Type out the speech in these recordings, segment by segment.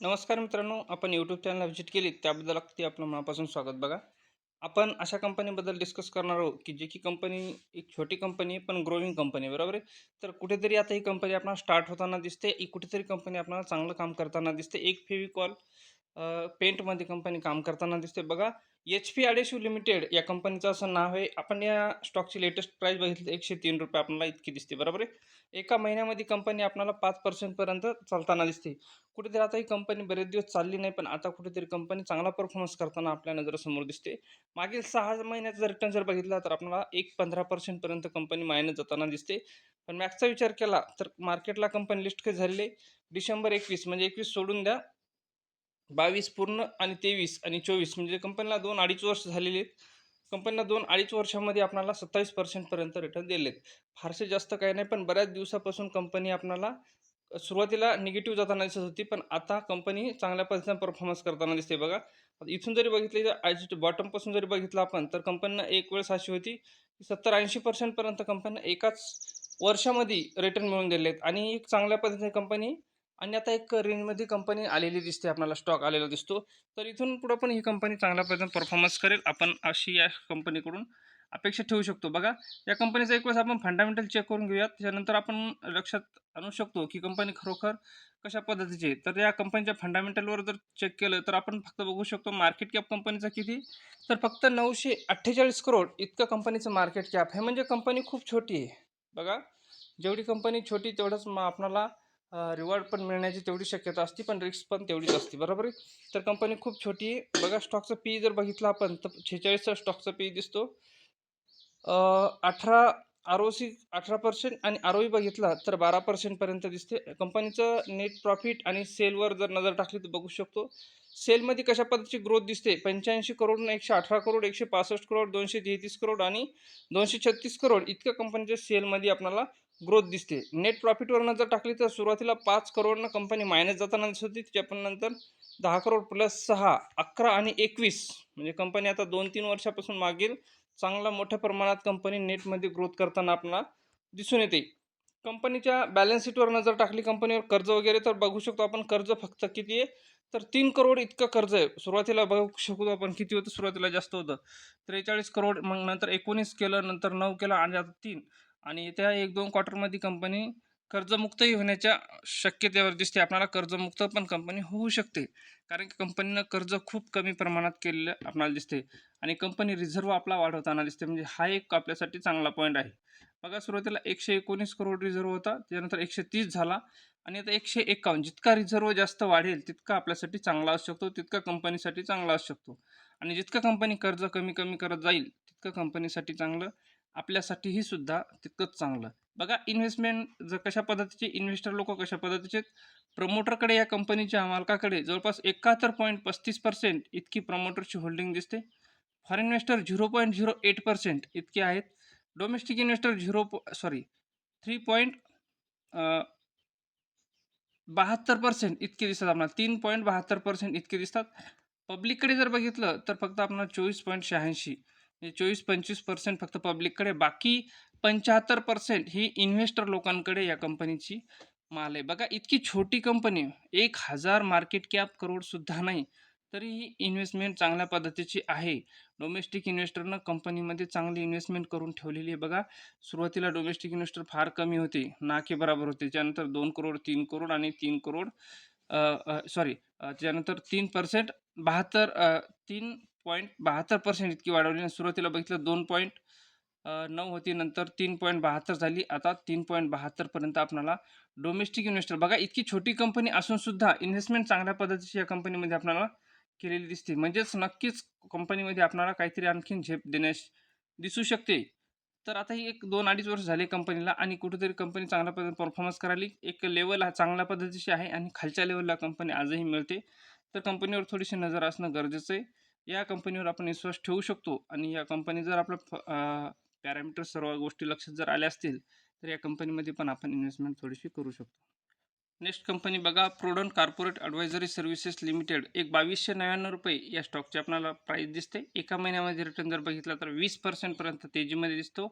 नमस्कार मित्रांनो आपण यूट्यूब चॅनलला व्हिजिट केली त्याबद्दल अगदी आपलं मनापासून स्वागत बघा. आपण अशा कंपनीबद्दल डिस्कस करणार आहोत की जे की कंपनी एक छोटी कंपनी आहे पण ग्रोविंग कंपनी आहे बरोबर आहे? तर कुठेतरी आता ही कंपनी आपल्याला स्टार्ट होताना दिसते कुठेतरी कंपनी आपल्याला चांगलं काम करताना दिसते. एक फेविकॉल पेंटमध्ये कंपनी काम करताना दिसते बघा एच पी आडेशिव लिमिटेड या कंपनीचं असं नाव आहे. आपण या स्टॉकची लेटेस्ट प्राईस बघितली एकशे तीन रुपये आपल्याला इतकी दिसते. बरोबर आहे? एका महिन्यामध्ये कंपनी आपल्याला पाच पर्सेंटपर्यंत चालताना दिसते. कुठेतरी आता ही कंपनी बरेच दिवस चालली नाही पण आता कुठेतरी कंपनी चांगला परफॉर्मन्स करताना आपल्या नजरेसमोर दिसते. मागील सहा महिन्याचा रिटर्न जर बघितला तर आपल्याला एक पंधरा पर्सेंटपर्यंत कंपनी मायनस जाताना दिसते. पण मॅक्सचा विचार केला तर मार्केटला कंपनी लिस्ट काही झालेली. डिसेंबर एकवीस म्हणजे एकवीस सोडून द्या. बावीस पूर्ण आणि तेवीस आणि चोवीस म्हणजे कंपनीला दोन अडीच वर्ष झालेली आहेत. कंपनीला दोन अडीच वर्षामध्ये आपल्याला सत्तावीस पर्सेंटपर्यंत रिटर्न दिले आहेत. फारसे जास्त काही नाही पण बऱ्याच दिवसापासून कंपनी आपणाला सुरुवातीला निगेटिव्ह जाताना दिसत होती पण आता कंपनी चांगल्या पद्धतीने परफॉर्मन्स करताना दिसते बघा. इथून जरी बघितली तर आज बॉटमपासून जरी बघितलं आपण तर कंपनीनं एक वेळेस अशी होती की सत्तर ऐंशी पर्सेंटपर्यंत कंपनीनं एकाच वर्षामध्ये रिटर्न मिळवून दिले आहेत. आणि एक चांगल्या पद्धतीने कंपनी आणि आता एक रेंजमध्ये कंपनी आलेली दिसते आपल्याला स्टॉक आलेला दिसतो. तर इथून पुढं पण ही कंपनी चांगल्या पद्धतीने परफॉर्मन्स करेल. आपण अशी या कंपनीकडून अपेक्षा ठेवू शकतो. बघा या कंपनीचा एक वेळेस आपण फंडामेंटल चेक करून घेऊयात. त्याच्यानंतर आपण लक्षात आणू शकतो की कंपनी खरोखर कशा पद्धतीची आहे. तर या कंपनीच्या फंडामेंटलवर जर चेक केलं तर आपण फक्त बघू शकतो मार्केट कॅप कंपनीचा किती. तर फक्त नऊशे अठ्ठेचाळीस करोड इतकं कंपनीचं मार्केट कॅप आहे. म्हणजे कंपनी खूप छोटी आहे. बघा जेवढी कंपनी छोटी तेवढंच मग आपणाला रिवॉर्ड पण मिळण्याची तेवढी शक्यता असते पण रिस्क पण तेवढीच असते बरोबर आहे? तर कंपनी खूप छोटी आहे. बघा स्टॉकचं पी जर बघितलं आपण तर छेचाळीसचा स्टॉकचा पी दिसतो. अठरा आर ओ सी अठरा पर्सेंट आणि आर ओ बघितला तर बारा पर्सेंटपर्यंत दिसते. कंपनीचं नेट प्रॉफिट आणि सेलवर जर नजर टाकली तर बघू शकतो. सेलमध्ये कशा पद्धतीची ग्रोथ दिसते? पंच्याऐंशी करोड एकशे अठरा करोड एकशे पासष्ट करोड दोनशे तेहतीस करोड आणि दोनशे छत्तीस करोड इतक्या कंपनीच्या सेलमध्ये आपल्याला ग्रोथ दिसते. नेट प्रॉफिटवर जर टाकली तर सुरुवातीला पाच करोडनं कंपनी मायनस जाताना दिसत होती. त्याच्या पण नंतर दहा करोड प्लस सहा अकरा आणि एकवीस. म्हणजे कंपनी आता दोन तीन वर्षापासून मागील चांगला मोठ्या प्रमाणात कंपनी नेटमध्ये ग्रोथ करताना आपल्याला दिसून येते. कंपनीच्या बॅलन्स शीटवर नजर टाकली कंपनीवर कर्ज वगैरे तर बघू शकतो आपण कर्ज फक्त किती आहे? तर तीन करोड इतकं कर्ज आहे. सुरुवातीला बघू शकतो आपण किती होतं? सुरुवातीला जास्त होतं. त्रेचाळीस करोड मग नंतर एकोणीस केलं नंतर नऊ केलं आणि आता तीन. आणि त्या एक दोन क्वार्टरमध्ये कंपनी कर्जमुक्तही होण्याच्या शक्यतेवर दिसते. आपल्याला कर्जमुक्त पण कंपनी होऊ शकते. कारण की कंपनीनं कर्ज खूप कमी प्रमाणात केलेलं आपणाला दिसते. आणि कंपनी रिझर्व आपला वाढवताना दिसते. म्हणजे हा एक आपल्यासाठी चांगला पॉईंट आहे. बघा सुरुवातीला एकशे एकोणीस करोड रिझर्व होता. त्यानंतर एकशे तीस झाला. आणि आता एकशे एकावन्न जितका रिझर्व जास्त वाढेल तितका आपल्यासाठी चांगला असू शकतो. तितका कंपनीसाठी चांगला असू शकतो. आणि जितकं कंपनी कर्ज कमी कमी करत जाईल तितकं कंपनीसाठी चांगलं आपल्यासाठीही सुद्धा तितकंच चांगलं. बघा इन्व्हेस्टमेंट जर कशा पद्धतीचे इन्व्हेस्टर लोक कशा पद्धतीचे प्रमोटरकडे या कंपनीच्या मालकाकडे जवळपास एकाहत्तर पॉईंट पस्तीस पर्सेंट इतकी प्रमोटरची होल्डिंग दिसते. Foreign investor zero point zero eight percent इतके आहेत. Domestic investor zero sorry three point बहात्तर पर्सेंट इतके दिसतात आपल्याला. तीन पॉईंट बहात्तर पर्सेंट इतके दिसतात. पब्लिककडे जर बघितलं तर फक्त आपल्याला चोवीस पॉईंट शहाऐंशी चोवीस पंचवीस पर्सेंट फक्त पब्लिककडे बाकी पंच्याहत्तर पर्सेंट ही इन्व्हेस्टर लोकांकडे या कंपनीची माल आहे. बघा इतकी छोटी कंपनी एक हजार मार्केट कॅप करोडसुद्धा नाही तरी ही इन्व्हेस्टमेंट चांगल्या पद्धतीची आहे. डोमेस्टिक इन्व्हेस्टरनं कंपनीमध्ये चांगली इन्व्हेस्टमेंट करून ठेवलेली आहे. बघा सुरुवातीला डोमेस्टिक इन्व्हेस्टर फार कमी होते. नाके बराबर होते. त्यानंतर दोन करोड तीन करोड आणि तीन करोड सॉरी त्यानंतर तीन पर्सेंट बहात्तर तीन पॉईंट बहात्तर पर्सेंट इतकी वाढवली आणि सुरुवातीला बघितलं दोन पॉईंट नऊ होती नंतर तीन पॉईंट बहात्तर झाली. आता तीन पॉईंट बहात्तरपर्यंत आपल्याला डोमेस्टिक इन्व्हेस्टर बघा इतकी छोटी कंपनी असून सुद्धा इन्व्हेस्टमेंट चांगल्या पद्धतीची या कंपनीमध्ये आपल्याला केलेली दिसते. म्हणजेच नक्कीच कंपनीमध्ये आपल्याला काहीतरी आणखीन झेप देण्यास दिसू शकते. तर आता ही एक दोन अडीच वर्ष झाले कंपनीला आणि कुठेतरी कंपनी चांगल्या पद्धतीने परफॉर्मन्स करायली. एक लेवल हा चांगल्या पद्धतीची आहे आणि खालच्या लेवलला कंपनी आजही मिळते. तर कंपनीवर थोडीशी नजर असणं गरजेचं आहे. या कंपनीवर आपण विश्वास ठेवू शकतो. आणि या कंपनी जर आपलं पॅरामीटर सर्व गोष्टी लक्षात जर आल्या असतील तर या कंपनीमध्ये पण आपण इन्व्हेस्टमेंट थोडीशी करू शकतो. नेक्स्ट कंपनी बघा product corporate advisory services limited एक बावीसशे नव्याण्णव रुपये या स्टॉकची आपल्याला प्राईस दिसते. एका महिन्यामध्ये रिटर्न जर बघितला तर वीस पर्सेंटपर्यंत तेजीमध्ये दिसतो.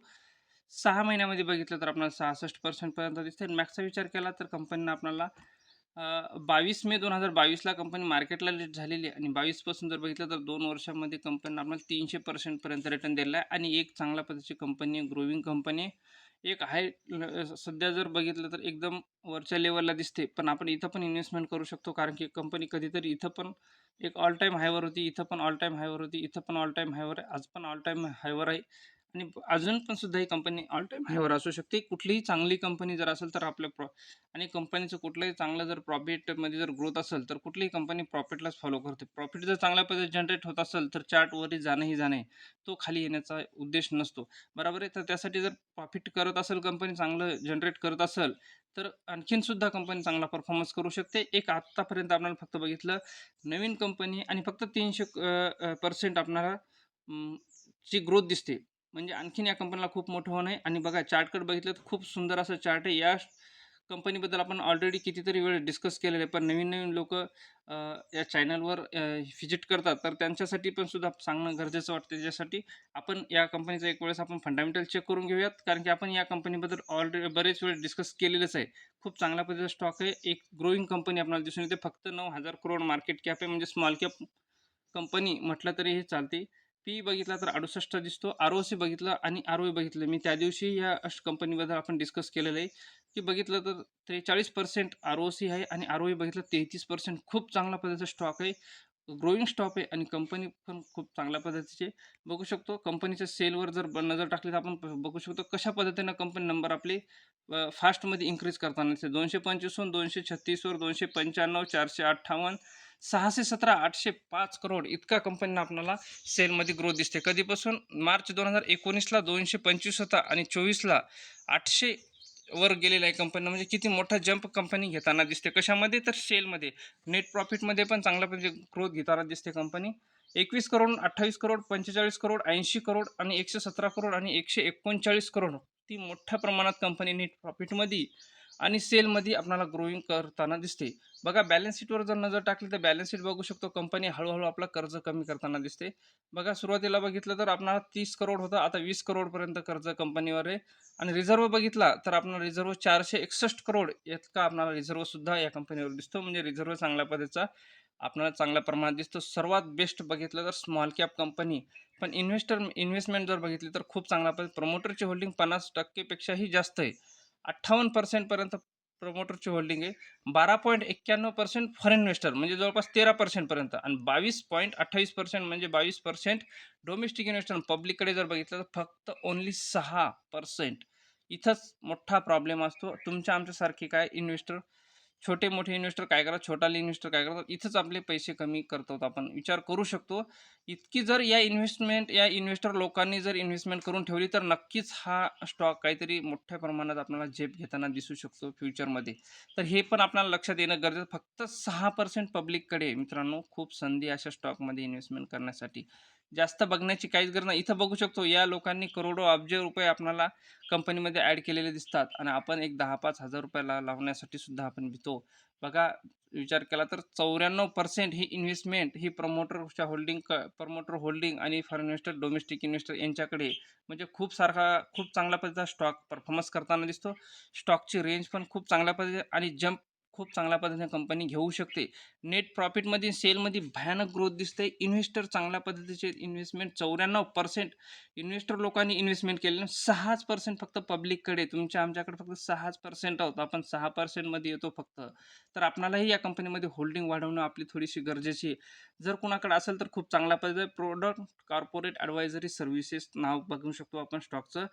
सहा महिन्यामध्ये बघितलं तर आपल्याला सहासष्ट पर्सेंटपर्यंत दिसते. मॅक्सचा विचार केला तर कंपनीनं आपल्याला बावीस मे दोन हजार बावीसला कंपनी मार्केटला लिस्ट झालेली आहे. आणि बावीसपासून जर बघितलं तर दोन वर्षामध्ये कंपनीनं आपल्याला तीनशे पर्सेंटपर्यंत रिटर्न दिलेला आहे. आणि एक चांगल्या पद्धतीची कंपनी आहे ग्रोविंग कंपनी एक आहे सध्या जर बघितलं तर एकदम वरच्या लेवलला दिसते. पण आपण इथं पण इन्व्हेस्टमेंट करू शकतो. कारण की कंपनी कधीतरी इथं पण एक ऑल टाईम हायवर होती इथं पण ऑल टाईम हायवर होती इथं पण ऑल टाईम हायवर आहे. आज पण ऑल टाईम हायवर आहे. आणि अजून पण सुद्धा ही कंपनी ऑल टाईम हायवर असू शकते. कुठलीही चांगली कंपनी जर असेल तर आपल्या प्रॉ आणि कंपनीचं कुठलंही चांगलं जर प्रॉफिटमध्ये जर ग्रोथ असेल तर कुठलीही कंपनी प्रॉफिटलाच फॉलो करते. प्रॉफिट जर चांगल्या पद्धतीने जनरेट होत असेल तर चार्टवरही जाणंही जाणे तो खाली येण्याचा उद्देश नसतो. बरोबर आहे? तर त्यासाठी जर प्रॉफिट करत असेल कंपनी चांगलं जनरेट करत असेल तर आणखीन सुद्धा कंपनी चांगला परफॉर्मन्स करू शकते. एक आत्तापर्यंत आपल्याला फक्त बघितलं नवीन कंपनी आणि फक्त तीनशे पर्सेंट आपणाला ची ग्रोथ दिसते. म्हणजे आणखीन या कंपनीला खूप मोठं होणं आहे. आणि बघा चार्टकडे बघितलं तर खूप सुंदर असं चार्ट आहे. या कंपनीबद्दल आपण ऑलरेडी कितीतरी वेळ डिस्कस केलेलं आहे. पण नवीन नवीन लोक या चॅनलवर व्हिजिट करतात. तर त्यांच्यासाठी पण सुद्धा सांगणं गरजेचं वाटतं. त्याच्यासाठी आपण या कंपनीचा एक वेळेस आपण फंडामेंटल चेक करून घेऊयात. कारण की आपण या कंपनीबद्दल ऑलरेडी बरेच वेळ डिस्कस केलेलंच आहे. खूप चांगल्या पद्धतीचा स्टॉक आहे. एक ग्रोईंग कंपनी आपल्याला दिसून येते. फक्त नऊ हजार करोड मार्केट कॅप आहे. म्हणजे स्मॉल कॅप कंपनी म्हटलं तरी हे चालते. पी बघितला तर अडुसष्ट दिसतो आर ओ सी बघितलं आणि आर ओ बघितलं. मी त्या दिवशी या कंपनीबद्दल आपण डिस्कस केलेलं आहे की बघितलं तर त्रेचाळीस पर्सेंट आर ओ सी आहे आणि आर ओ बघितलं तेहतीस पर्सेंट खूप चांगल्या पद्धतीचा स्टॉक आहे. ग्रोईंग स्टॉप आहे आणि कंपनी पण खूप चांगल्या पद्धतीचे बघू शकतो. कंपनीच्या सेलवर जर ब- नजर टाकली तर आपण बघू शकतो कशा पद्धतीनं कंपनी नंबर आपले फास्टमध्ये इन्क्रीज करताना दिसते. दोनशे पंचवीसहून दोनशे छत्तीसवर दोनशे पंच्याण्णव चारशे अठ्ठावन्न सहाशे सतरा आठशे पाच करोड इतका कंपनीनं आपल्याला सेलमध्ये ग्रोथ दिसते. कधीपासून? मार्च दोन हजार एकोणीसला दोनशे पंचवीस होता आणि चोवीसला आठशे वर गेलेला आहे कंपनी म्हणजे किती मोठा जंप कंपनी घेताना दिसते. कशामध्ये? तर सेलमध्ये नेट प्रॉफिटमध्ये पण चांगल्या म्हणजे ग्रोथ घेताना दिसते कंपनी एकवीस करोड अठ्ठावीस करोड पंचेचाळीस करोड ऐंशी करोड आणि एकशे सतरा करोड आणि एकशे एकोणचाळीस करोड. ती मोठ्या प्रमाणात कंपनी नेट प्रॉफिटमध्ये आणि सेलमध्ये आपल्याला ग्रोईंग करताना दिसते. बघा बॅलन्स शीटवर जर नजर टाकली तर बॅलन्स शीट बघू शकतो कंपनी हळूहळू आपला कर्ज कमी करताना दिसते. बघा सुरुवातीला बघितलं तर आपणाला तीस करोड होतं आता वीस करोडपर्यंत कर्ज कंपनीवर आहे. आणि रिझर्व बघितला तर आपणाला रिझर्व चारशे एकसष्ट करोड इतका आपणाला रिझर्वसुद्धा या कंपनीवर दिसतो. म्हणजे रिझर्व चांगल्या पद्धतीचा आपल्याला चांगल्या प्रमाणात दिसतो. सर्वात बेस्ट बघितलं तर स्मॉल कॅप कंपनी पण इन्व्हेस्टर इन्व्हेस्टमेंट जर बघितली तर खूप चांगल्या पद्धती प्रमोटरची होल्डिंग पन्नास टक्केपेक्षाही जास्त आहे. अठ्ठावन्न पर्सेंटपर्यंत प्रमोटरची होल्डिंग आहे. बारा पॉईंट एक्क्याण्णव पर्सेंट फॉरेन इन्व्हेस्टर म्हणजे जवळपास तेरा पर्सेंटपर्यंत आणि बावीस पॉईंट अठ्ठावीस पर्सेंट म्हणजे बावीस पर्सेंट डोमेस्टिक इन्व्हेस्टर पब्लिककडे जर बघितलं तर फक्त ओन्ली सहा पर्सेंट इथंच मोठा प्रॉब्लेम असतो. तुमच्या आमच्यासारखे काय इन्व्हेस्टर छोटे मोठे इन्व्हेस्टर काय करतात छोटाले इन्व्हेस्टर काय करतात इथंच आपले पैसे कमी करतो. आपण विचार करू शकतो. इतकी जर या इन्व्हेस्टमेंट या इन्व्हेस्टर लोकांनी जर इन्व्हेस्टमेंट करून ठेवली तर नक्कीच हा स्टॉक काहीतरी मोठ्या प्रमाणात आपल्याला झेप घेताना दिसू शकतो फ्युचरमध्ये तर हे पण आपल्याला लक्षात येणं गरजेचं फक्त सहा पर्सेंट पब्लिककडे मित्रांनो. खूप संधी अशा स्टॉकमध्ये इन्व्हेस्टमेंट करण्यासाठी. जास्त बघण्याची काहीच गरज नाही. इथं बघू शकतो या लोकांनी करोडो अब्ज रुपये आपल्याला कंपनीमध्ये ॲड केलेले दिसतात आणि आपण एक दहा पाच हजार रुपयाला लावण्यासाठी सुद्धा आपण भितो. बघा विचार केला तर चौऱ्याण्णव पर्सेंट ही इन्व्हेस्टमेंट ही प्रमोटरच्या होल्डिंग क प्रमोटर होल्डिंग आणि फॉरेन इन्व्हेस्टर डोमेस्टिक इन्व्हेस्टर यांच्याकडे म्हणजे खूप सारखा खूप चांगल्या पद्धतीचा स्टॉक परफॉर्मन्स करताना दिसतो. स्टॉकची रेंज पण खूप चांगल्या पद्धतीने आणि जंप खूप चांगल्या पद्धतीने कंपनी घेऊ शकते. नेट प्रॉफिटमध्ये सेलमध्ये भयानक ग्रोथ दिसते इन्व्हेस्टर चांगल्या पद्धतीचे इन्व्हेस्टमेंट चौऱ्याण्णव पर्सेंट इन्व्हेस्टर लोकांनी इन्व्हेस्टमेंट केले सहाच पर्सेंट फक्त पब्लिककडे तुमच्या आमच्याकडे फक्त सहाच पर्सेंट आहोत. आपण सहा पर्सेंटमध्ये येतो फक्त. तर आपणालाही या कंपनीमध्ये होल्डिंग वाढवणं आपली थोडीशी गरजेची आहे. जर कुणाकडे असेल तर खूप चांगल्या पद्धतीने प्रोडक्ट कॉर्पोरेट ॲडवायझरी सर्व्हिसेस नाव बघू शकतो आपण स्टॉकचं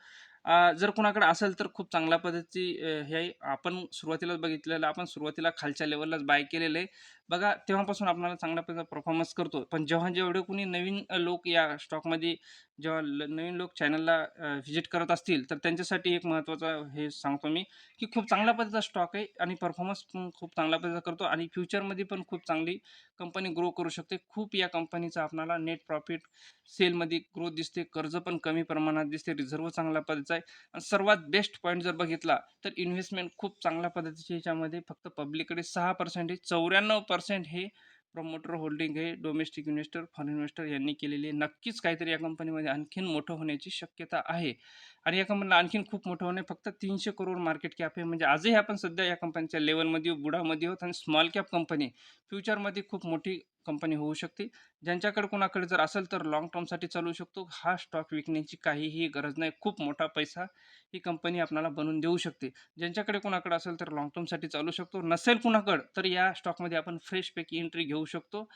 जर कुणाकडे असेल तर खूप चांगल्या पद्धतीची हे आपण सुरुवातीलाच बघितलेलं आपण सुरुवात सुरुवातीला खालच्या लेवललाच बाय केलेलं. आहे बघा तेव्हापासून आपल्याला चांगल्या पद्धतीचा परफॉर्मन्स करतो. पण जेव्हा जेवढे कोणी नवीन लोक या स्टॉकमध्ये जेव्हा ल नवीन लोक चॅनलला व्हिजिट करत असतील तर त्यांच्यासाठी एक महत्त्वाचं हे सांगतो मी की खूप चांगल्या पद्धतीचा स्टॉक आहे आणि परफॉर्मन्स पण खूप चांगल्या पद्धतीचा करतो आणि फ्युचरमध्ये पण खूप चांगली कंपनी ग्रो करू शकते. खूप या कंपनीचा आपल्याला नेट प्रॉफिट सेलमध्ये ग्रोथ दिसते कर्ज पण कमी प्रमाणात दिसते रिझर्व चांगल्या पद्धतीचा आहे. आणि सर्वात बेस्ट पॉईंट जर बघितला तर इन्व्हेस्टमेंट खूप चांगल्या पद्धतीची याच्यामध्ये फक्त पब्लिककडे सहा पर्सेंट चौऱ्याण्णव पर्सेंट पर्सेंट हे प्रमोटर होल्डिंग हे डोमेस्टिक इन्व्हेस्टर फॉरेन इन्व्हेस्टर यांनी केलेली आहे. नक्कीच काहीतरी या कंपनीमध्ये आणखीन मोठं होण्याची शक्यता आहे. आणि या कंपनीला आणखीन खूप मोठं होणे फक्त तीनशे करोड मार्केट कॅप आहे. म्हणजे आजही आपण सध्या या कंपनीच्या लेवलमध्ये बुडामध्ये आहोत. आणि स्मॉल कॅप कंपनी फ्युचरमध्ये खूप मोठी कंपनी होऊ शकते. ज्यांच्याकडे कोणाकडे जर असेल तर लॉंग टर्मसाठी चालू शकतो. हा स्टॉक विकण्याची काहीही गरज नाही. खूप मोठा पैसा ही कंपनी आपल्याला बनवून देऊ शकते. ज्यांच्याकडे कोणाकडे असेल तर लॉंग टर्मसाठी चालू शकतो. नसेल कुणाकडं तर या स्टॉकमध्ये आपण फ्रेशपैकी एंट्री घेऊ शकतो.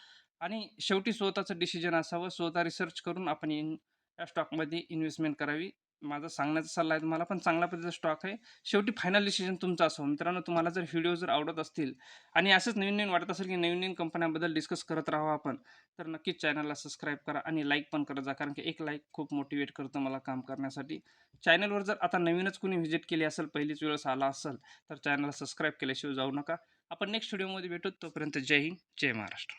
आणि शेवटी स्वतःचं डिसिजन असावं. स्वतः रिसर्च करून आपण इन या स्टॉकमध्ये इन्व्हेस्टमेंट करावी. माझा सांगण्याचा सल्ला आहे तुम्हाला पण चांगल्या पद्धतीचा स्टॉक आहे. शेवटी फायनल डिसिजन तुमचा असो. मित्रांनो तुम्हाला जर व्हिडिओ जर आवडत असतील आणि असंच नवीन नवीन वाटत असेल की नवीन नवीन कंपन्यांबद्दल डिस्कस करत राहावं आपण तर नक्कीच चॅनलला सबस्क्राईब करा आणि लाईक पण करत जा. कारण की एक लाईक खूप मोटिवेट करतं मला काम करण्यासाठी. चॅनलवर जर आता नवीनच कोणी व्हिजिट केली असेल पहिलीच वेळेस आला असेल तर चॅनलला सबस्क्राईब केल्याशिवाय जाऊ नका. आपण नेक्स्ट व्हिडिओमध्ये भेटू. तोपर्यंत जय हिंद जय महाराष्ट्र.